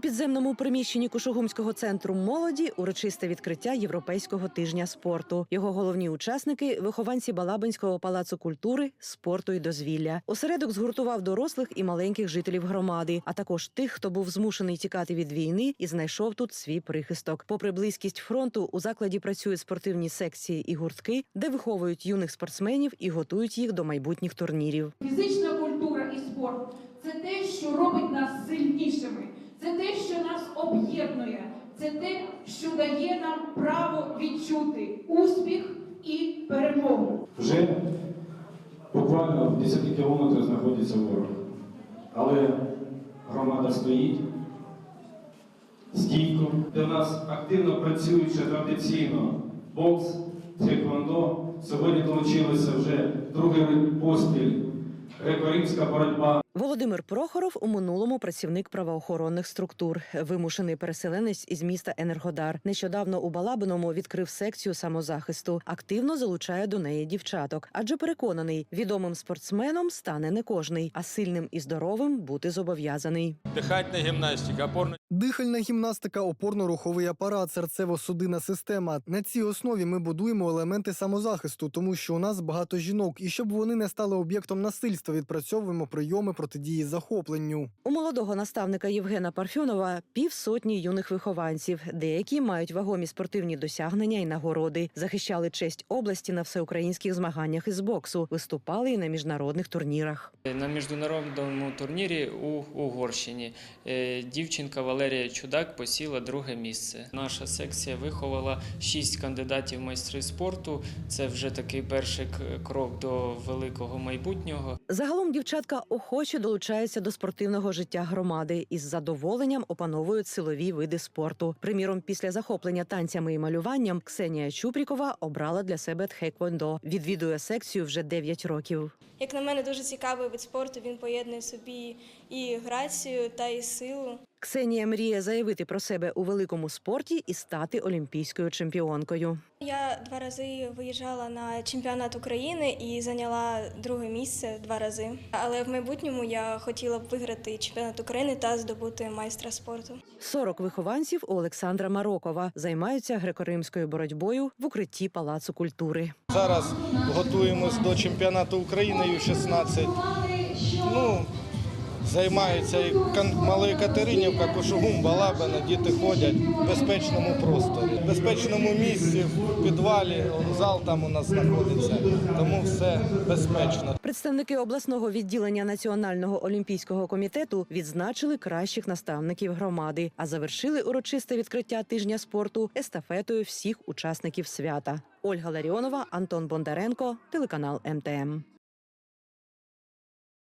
підземному приміщенні Кушугумського центру молоді урочисте відкриття Європейського тижня спорту. Його головні учасники вихованці Балабинського палацу культури, спорту і дозвілля. Осередок згуртував дорослих і маленьких жителів громади, а також тих, хто був змушений тікати від війни і знайшов тут свій прихисток. Попри близькість фронту, у закладі працюють спортивні секції і гуртки, де виховують юних спортсменів і готують їх до майбутніх турнірів. Фізична культура і спорт це те, що робить нас сильнішими, це те, що нас об'єднує, це те, що дає нам право відчути успіх і перемогу. Вже буквально в 10 кілометрах знаходиться ворог. Але громада стоїть стійко, в нас активно працюючи традиційно бокс, тхеквондо. Сьогодні долучилися вже другий поспіль греко-римська боротьба. Володимир Прохоров у минулому працівник правоохоронних структур, вимушений переселенець із міста Енергодар. Нещодавно у Балабиному відкрив секцію самозахисту. Активно залучає до неї дівчаток, адже переконаний, відомим спортсменом стане не кожний, а сильним і здоровим бути зобов'язаний. Дихательна гімнастика, опорна Дихальна гімнастика, опорно-руховий апарат, серцево-судинна система. На цій основі ми будуємо елементи самозахисту, тому що у нас багато жінок, і щоб вони не стали об'єктом насильства, відпрацьовуємо прийоми протидії захопленню. У молодого наставника Євгена Парфьонова півсотні юних вихованців. Деякі мають вагомі спортивні досягнення і нагороди, захищали честь області на всеукраїнських змаганнях із боксу, виступали і на міжнародних турнірах. На міжнародному турнірі у Угорщині е, дівчинка Валерія Чудак посіла друге місце. Наша секція виховала шість кандидатів в майстри спорту. Це вже такий перший крок до великого майбутнього. Загалом дівчатка охоче долучаються до спортивного життя громади і з задоволенням опановують силові види спорту. Приміром, після захоплення танцями і малюванням Ксенія Чупрікова обрала для себе тхеквондо. Відвідує секцію вже 9 років. Як на мене, дуже цікавий вид спорту. Він поєднує собі і грацію та і силу. Ксенія мріє заявити про себе у великому спорті і стати олімпійською чемпіонкою. Я два рази виїжджала на чемпіонат України і зайняла друге місце два рази. Але в майбутньому я хотіла б виграти чемпіонат України та здобути майстра спорту. 40 вихованців у Олександра Марокова займаються греко-римською боротьбою в укритті палацу культури. Зараз готуємось до чемпіонату України Ю-16. Ну, займаються і Малої Катеринівка, Кошугум, Балабина, діти ходять в безпечному просторі, в безпечному місці, в підвалі, зал там у нас знаходиться, тому все безпечно. Представники обласного відділення Національного олімпійського комітету відзначили кращих наставників громади, а завершили урочисте відкриття тижня спорту естафетою всіх учасників свята. Ольга Ларіонова, Антон Бондаренко, телеканал МТМ.